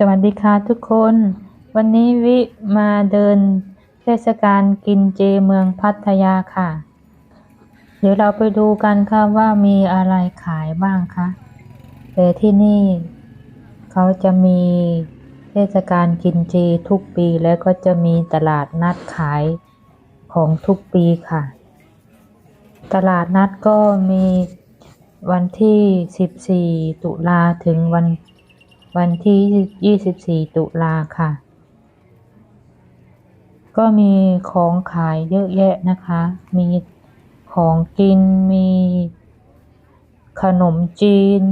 สวัสดีค่ะทุกคน วันนี้วิมาเดินเทศกาลกินเจเมืองพัทยาค่ะ เดี๋ยวเราไปดูกันค่ะว่ามีอะไรขายบ้างคะแต่ที่นี่ เขาจะมีเทศกาลกินเจทุกปีแล้วก็จะมีตลาดนัดขายของทุกปีค่ะ ตลาดนัดก็มีวันที่ 14 ตุลาถึงวัน วันที่ 24 ตุลาค่ะ ก็มีของขายเยอะแยะนะคะ มีของกิน มีขนมจีน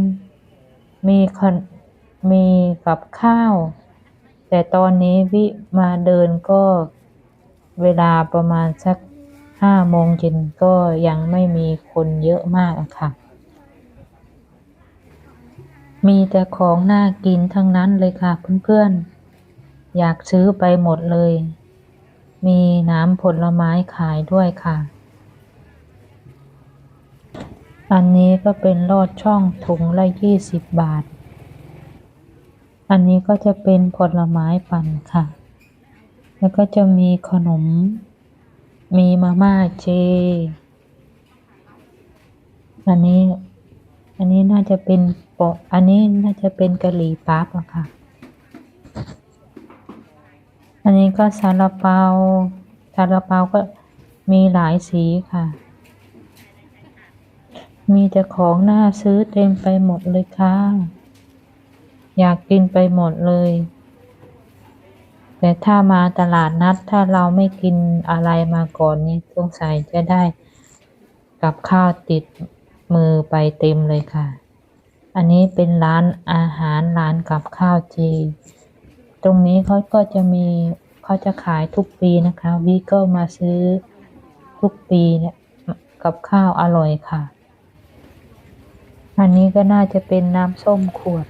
มีขนมีกับข้าว แต่ตอนนี้วิมาเดินก็เวลาประมาณสักห้าโมงเย็นก็ยังไม่มีคนเยอะมากอะค่ะ มีแต่ของน่ากินทั้งนั้นเลยค่ะเพื่อนๆ อยากซื้อไปหมดเลย มีน้ำผลไม้ขายด้วยค่ะ อันนี้ก็เป็นลอดช่องถุงละยี่สิบบาท อันนี้ก็จะเป็นผลไม้ปั่นค่ะ แล้วก็จะมีขนม มีมาม่าเจ อันนี้ อันนี้น่าจะเป็นปออันนี้น่าจะเป็นกะหรี่ปั๊บอะค่ะ อันนี้ก็ซาลาเปาซาลาเปาก็มีหลายสีค่ะ มีแต่ของน่าซื้อเต็มไปหมดเลยค่ะ อยากกินไปหมดเลย แต่ถ้ามาตลาดนัดถ้าเราไม่กินอะไรมาก่อนนี่สงสัยจะได้กับข้าวติด มือไปเต็มเลยค่ะ อันนี้เป็นร้านอาหารร้านกับข้าวจี ตรงนี้เขาก็จะมีเขาจะขายทุกปีนะคะวิก็มาซื้อทุกปีเนี่ยกับข้าวอร่อยค่ะ อันนี้ก็น่าจะเป็นน้ำส้มขวด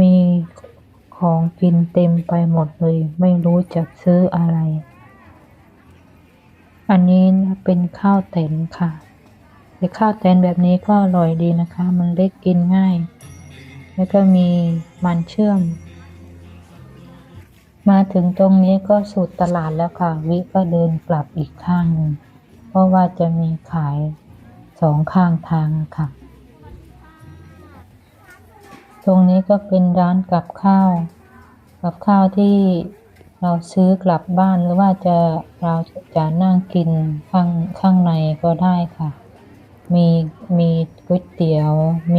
มีของกินเต็มไปหมดเลย ไม่รู้จะซื้ออะไร อันนี้เป็นข้าวเต็นค่ะแต่ข้าวแตนแบบนี้ก็อร่อยดีนะคะ มันเล็กกินง่าย แล้วก็มีมันเชื่อม มาถึงตรงนี้ก็สุดตลาดแล้วค่ะ วิก็เดินกลับอีกข้างนึงเพราะว่าจะมีขายสองข้างทางค่ะ ตรงนี้ก็เป็นร้านกับข้าว กับข้าวที่ เราซื้อกลับบ้านหรือว่าจะเราจะนั่งกินข้างข้างในก็ได้ค่ะ มีมีก๋วยเตี๋ยวมี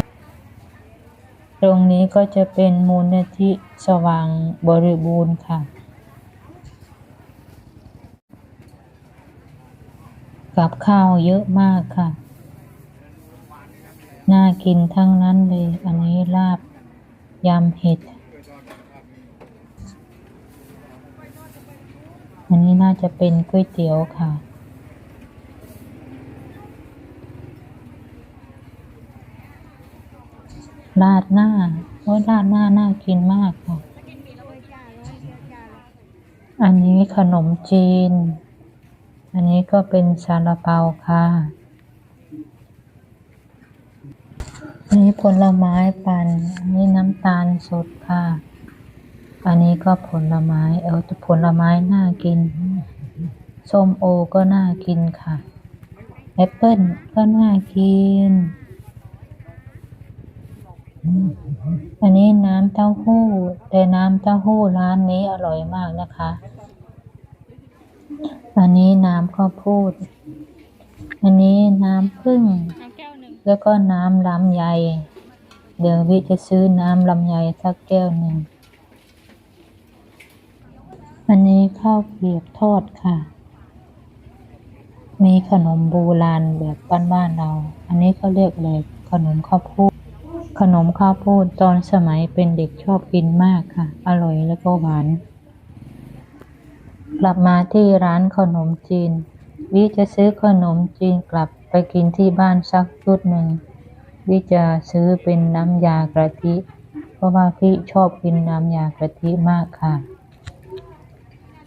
ตรงนี้ก็จะเป็นมูลนิธิสว่างบริบูรณ์ค่ะ กับข้าวเยอะมากค่ะ น่ากินทั้งนั้นเลย อันนี้ลาบยำเห็ด อันนี้น่าจะเป็นก๋วยเตี๋ยวค่ะ ราดหน้าโอ้ยราดหน้าน่ากินมากค่ะ อันนี้ขนมจีน อันนี้ก็เป็นซาลาเปาค่ะอันนี้ผลไม้ปันอันนี้น้ำตาลสดค่ะ อันนี้ก็ผลไม้เออผลไม้น่ากิน ส้มโอก็น่ากินค่ะ แอปเปิ้ลก็น่ากิน อันนี้น้ำเต้าหู้ แต่น้ำเต้าหู้ร้านนี้อร่อยมากนะคะ อันนี้น้ำข้าวโพด อันนี้น้ำผึ้งน้ำแก้วหนึ่ง แล้วก็น้ำลำไย เดี๋ยววิจะซื้อน้ำลำไยสักแก้วหนึ่ง อันนี้ ข้าวเกรียบทอดค่ะ มีขนมโบราณแบบบ้านๆเรา อันนี้เขาเรียกเลยขนมข้าวโพด ขนมข้าวโพดตอนสมัยเป็นเด็กชอบกินมากค่ะ อร่อยแล้วก็หวาน กลับมาที่ร้านขนมจีน วิจะซื้อขนมจีนกลับไปกินที่บ้านสักชุดหนึ่ง วิจะซื้อเป็นน้ำยากะทิ เพราะว่าพี่ชอบกินน้ำยากะทิมากค่ะ